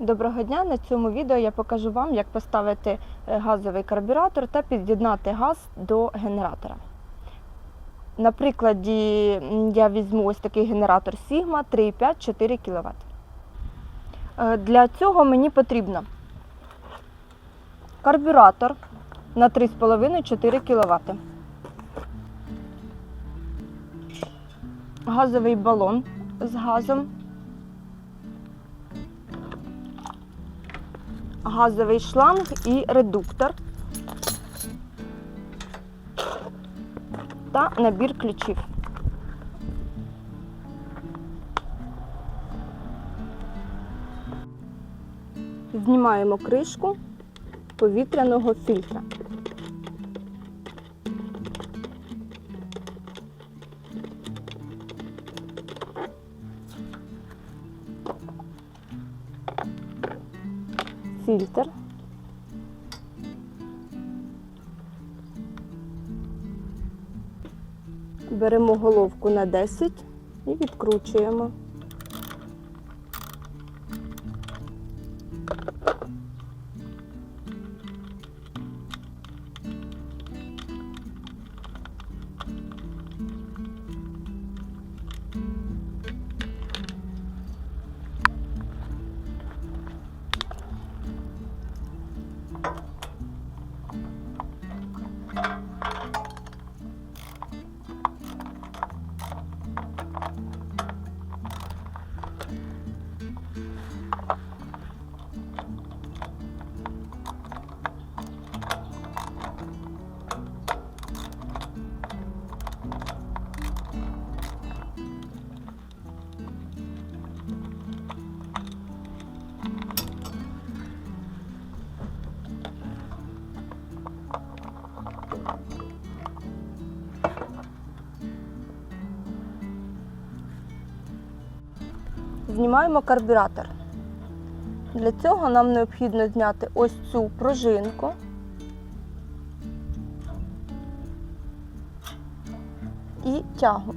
Доброго дня! На цьому відео я покажу вам, як поставити е, газовий карбюратор та під'єднати газ до генератора. На прикладі я візьму ось такий генератор Sigma 3,5-4 кВт. Е, Для цього мені потрібно карбюратор на 3,5-4 кВт. Газовий балон з газом. Газовий шланг і редуктор та набір ключів. Знімаємо кришку повітряного фільтра. Фільтр. Беремо головку на 10 і відкручуємо. Знімаємо карбюратор. Для цього нам необхідно зняти ось цю пружинку. І тягу.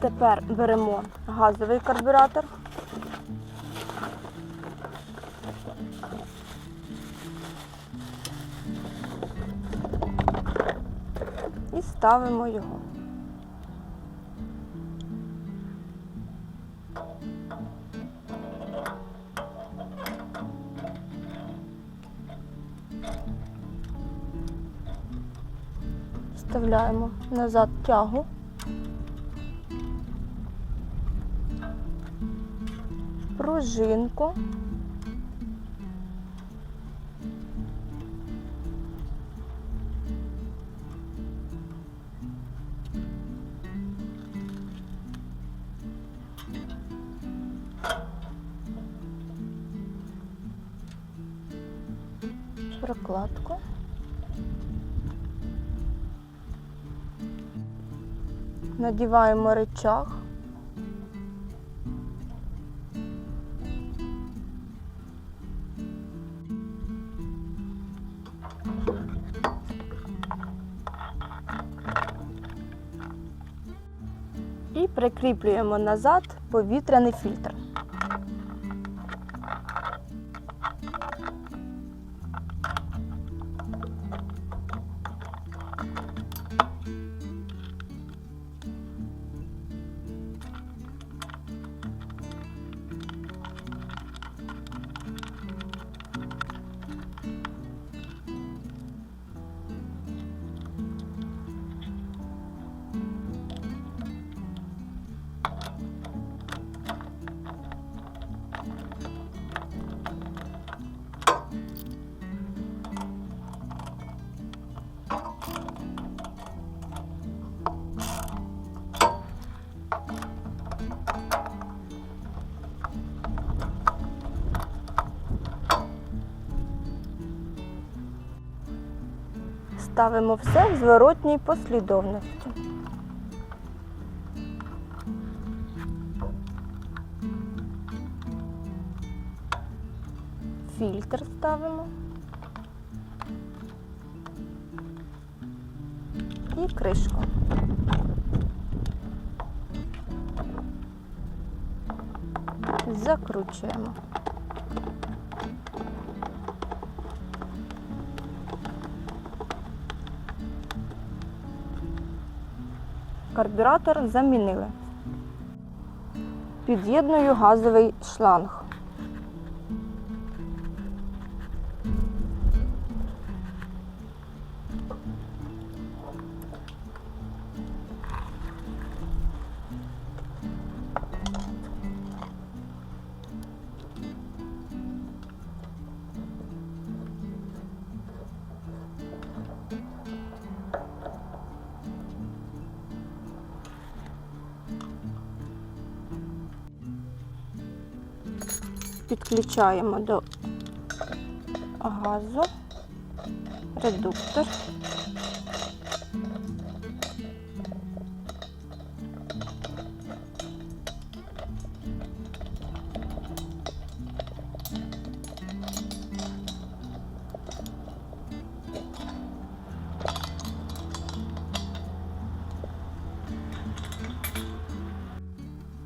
Тепер беремо газовий карбюратор. І ставимо його. Вставляємо назад тягу. Пружинку. Надіваємо рычаг. І прикріплюємо назад повітряний фільтр. Ставимо все в зворотній послідовності. Фільтр ставимо. і кришку. Закручуємо. Карбюратор замінили. Під'єдную газовий шланг. Підключаємо до газу редуктор.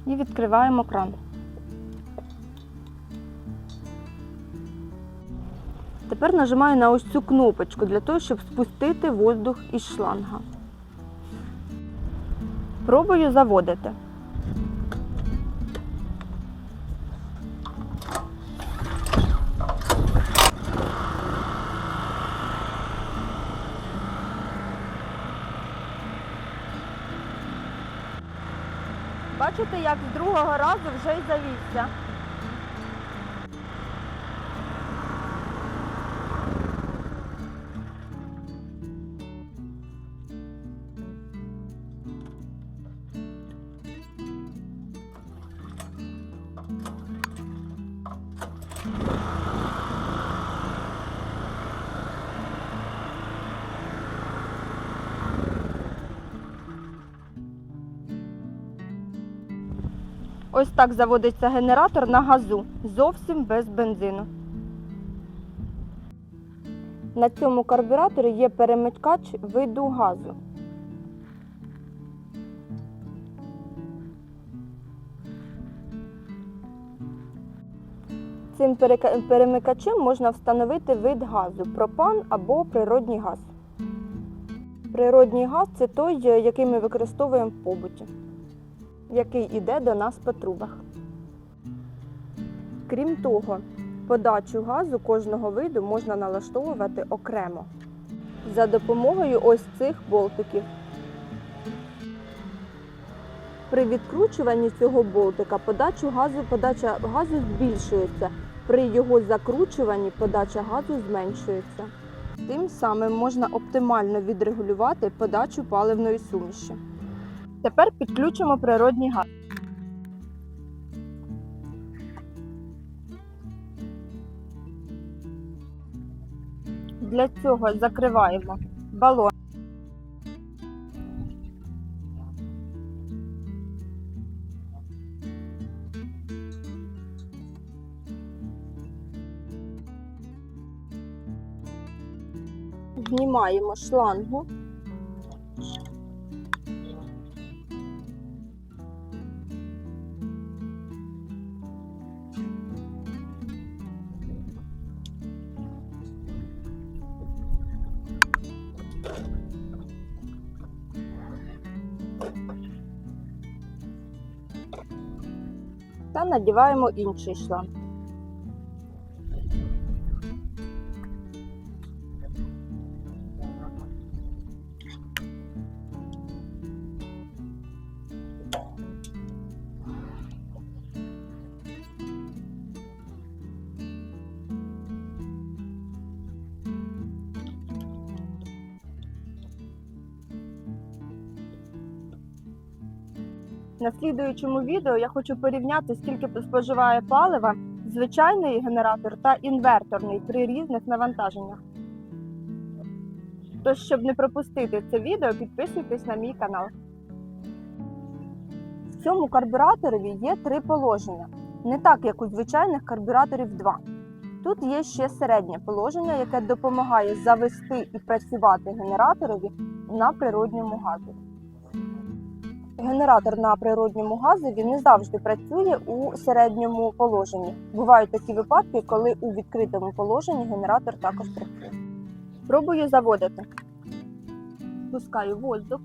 І відкриваємо кран. Тепер нажимаю на ось цю кнопочку для того, щоб спустити воздух із шланга. Пробую заводити. Бачите, як з другого разу вже й завівся. Ось так заводиться генератор на газу, зовсім без бензину. На цьому карбюраторі є перемикач виду газу. Цим перемикачем можна встановити вид газу пропан або природній газ. Природній газ це той, який ми використовуємо в побуті який іде до нас по трубах. Крім того, подачу газу кожного виду можна налаштовувати окремо за допомогою ось цих болтиків. При відкручуванні цього болтика подачу газу, подача газу збільшується. При його закручуванні подача газу зменшується. Тим самим можна оптимально відрегулювати подачу паливної суміші. Тепер підключимо природній газ. Для цього закриваємо балон. Знімаємо шлангу. Та надіваємо інший шланг. На слідуючому відео я хочу порівняти, скільки споживає палива звичайний генератор та інверторний при різних навантаженнях. Тож, щоб не пропустити це відео, підписуйтесь на мій канал. В цьому карбюраторові є три положення, не так як у звичайних карбюраторів два. Тут є ще середнє положення, яке допомагає завести і працювати генераторові на природньому газові. Генератор на природньому газові не завжди працює у середньому положенні. Бувають такі випадки, коли у відкритому положенні генератор також працює. Пробую заводити. Пускаю воздух.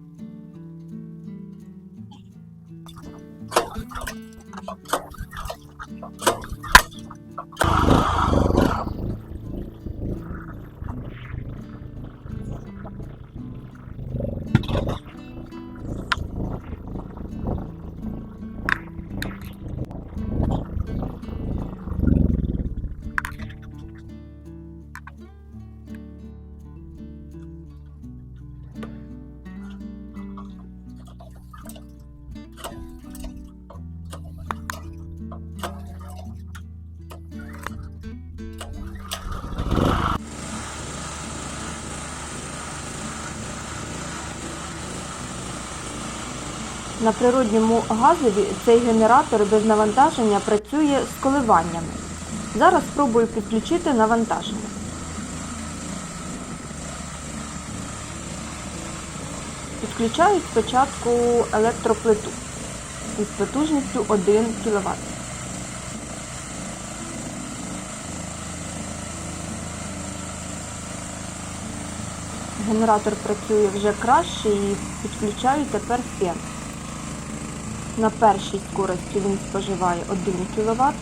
На природньому газові цей генератор без навантаження працює з коливаннями. Зараз спробую підключити навантаження. Підключаю спочатку електроплиту із потужністю 1 кВт. Генератор працює вже краще і підключаю тепер фен. На першій скорості він споживає 1 кВт.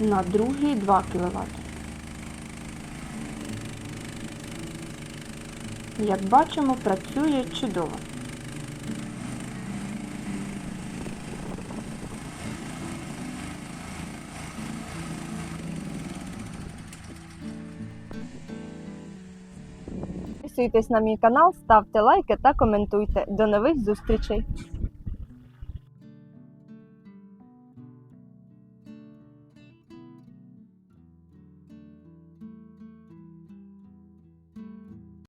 На другій 2 кВт. Як бачимо, працює чудово. Підписуйтесь на мій канал, ставте лайки та коментуйте. До нових зустрічей!